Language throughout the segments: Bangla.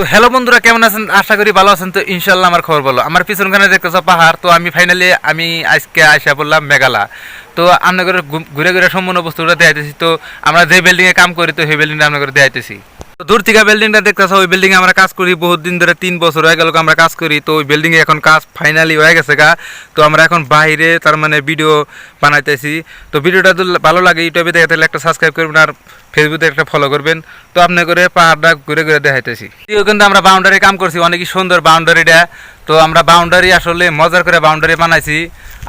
তো হ্যালো বন্ধুরা, কেমন আছেন? আশা করি ভালো আছেন। তো ইনশাল্লাহ আমার খবর বলো। আমার পিছনখানে দেখতেছ পাহাড়। তো আমি ফাইনালি আমি আজকে আসা বললাম মেঘালা তো আপনাদের ঘুরে ঘুরে সম্পূর্ণ বস্তুটা দেখাইতেছি। তো আমরা যে বিল্ডিংয়ে কাম করি, তো সেই বিল্ডিংটা আপনাদের দেখাইতেছি। দূর থেকে বিল্ডিংটা দেখতেছ, ওই বিল্ডিং আমরা কাজ করি, বহুত দিন ধরে তিন বছর হয়ে গেল আমরা কাজ করি, তো ওই বিল্ডিংয়ে এখন কাজ ফাইনালি হয়ে গেছে গা। তো আমরা এখন বাইরে, তার মানে ভিডিও বানাইতেছি। তো ভিডিওটা যদি ভালো লাগে ইউটিউবে দেখে তাহলে একটা সাবস্ক্রাইব করবেন আর ফেসবুকে একটা ফলো করবেন। তো আপনি করে পাহাড়টা ঘুরে ঘুরে দেখাইতেছি। কিন্তু আমরা বাউন্ডারি কাম করছি, অনেকই সুন্দর বাউন্ডারিটা তো আমরা বাউন্ডারি আসলে মজার করে বাউন্ডারি বানাইছি।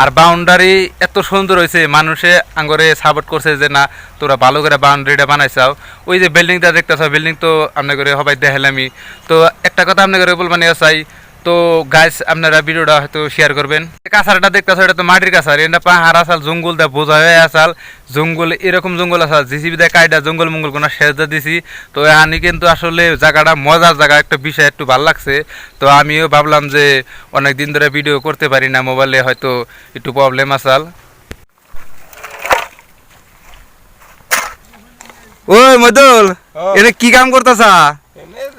আর বাউন্ডারি এত সুন্দর হয়েছে মানুষে আঙ্গরে সাপোর্ট করছে যে, না, তোরা ভালো করে বাউন্ডারিটা বানাইছাও। ওই যে বিল্ডিংটা দেখতেছ বিল্ডিং তো আপনার করে সবাই দেখালামি তো একটা কথা আপনার করে বলবানি চাই তো গাছ আপনারা ভিডিওটা হয়তো শেয়ার করবেন। কাছারটা দেখতেছ এটা তো মাটির কাছার এটা পাহাড় আসাল জঙ্গল দা বোঝা হয়ে আসাল। জঙ্গল এরকম জঙ্গল আসাল জিসিবি দিয়ে কাইডা জঙ্গল মঙ্গল কোনো দিয়ে দিছি। তো আমি কিন্তু আসলে জায়গাটা মজার জায়গা একটা বিষয় একটু ভালো লাগছে। তো আমিও ভাবলাম যে অনেক দিন ধরে ভিডিও করতে পারি না মোবাইলে হয়তো একটু প্রবলেম আসাল। ওই মদুল ও। এটা কি কাম করতেছা?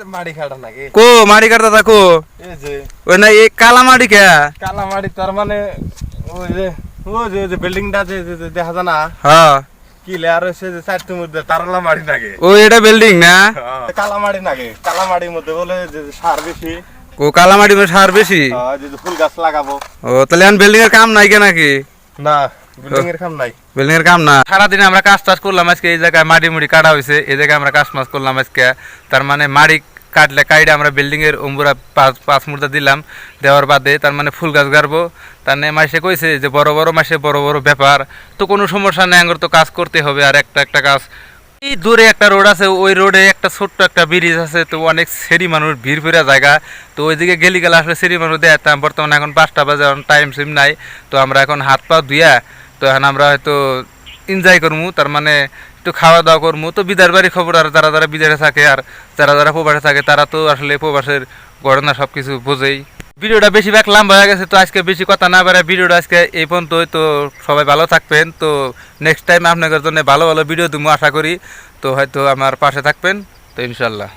মাড়ি খাটা নাকি? কো মারি কাটতা কো এই যে ওই না এই কালা মাটি কে? কালা মাড়ি তার মানে ওই যে ওই যে যে বিল্ডিংটা যে দেখা যায় না? হ্যাঁ। কি লেয়ার হয়েছে যে চারটির মধ্যে তারলা মাড়ি নাকি? ও এটা বিল্ডিং না? কালা মাড়ি নাকি? কালা মাড়ির মধ্যে বলে যে সার বেশি। ও কালা মাটি মানে সার বেশি? আহ, যে যে ফুল গাছ লাগাবো। ও তাহলে এখন বিল্ডিং এর কাম নাই কে নাকি? না বিল্ডিং এর কাম নাই। বিল্ডিং এর কাম না? সারাদিন আমরা কাজ টাজ করলাম আজকে এই জায়গায় মাটি মুড়ি কাটা হয়েছে এই জায়গায় আমরা কাজ মাছ করলাম আজকে। তার মানে মাড়ি কাটলে, কাইডে আমরা বিল্ডিং এর উম্বুরা পাঁচ পাঁচ মুহূর্তে দিলাম, দেওয়ার বাদে তার মানে ফুল গাছ গাড়বো। তার মানে মাসে কইছে যে বড় বড় মাসে বড় বড় ব্যাপার। তো কোনো সমস্যা নেই, আঙ্গুর তো কাজ করতে হবে, আর একটা একটা কাজ। এই দূরে একটা রোড আছে, ওই রোডে একটা ছোট্ট একটা ব্রিজ আছে, তো অনেক সেরি মানুষ ভিড় ফিরা জায়গা। তো ওইদিকে গেলি গেলে আসলে সেরি মানুষ দেখতাম বর্তমানে এখন পাঁচটা বাজে, এখন টাইম সিম নাই। তো আমরা এখন হাত পা ধুইয়া, তো এখন আমরা হয়তো এনজয় করব তার মানে একটু খাওয়া দাওয়া করব তো বিদার বাড়ির খবর আর যারা যারা বিদেশে থাকে আর যারা যারা প্রবাসে থাকে, তারা তো আসলে প্রবাসের ঘটনা সব কিছু বোঝেই। ভিডিওটা বেশিরভাগ লম্বা হয়ে গেছে, তো আজকে বেশি কথা না বেড়ে ভিডিওটা আজকে এই পর্যন্তই। তো সবাই ভালো থাকবেন। তো নেক্সট টাইম আপনাদের জন্য ভালো ভালো ভিডিও দেবো আশা করি। তো হয়তো আমার পাশে থাকবেন। তো ইনশাল্লাহ।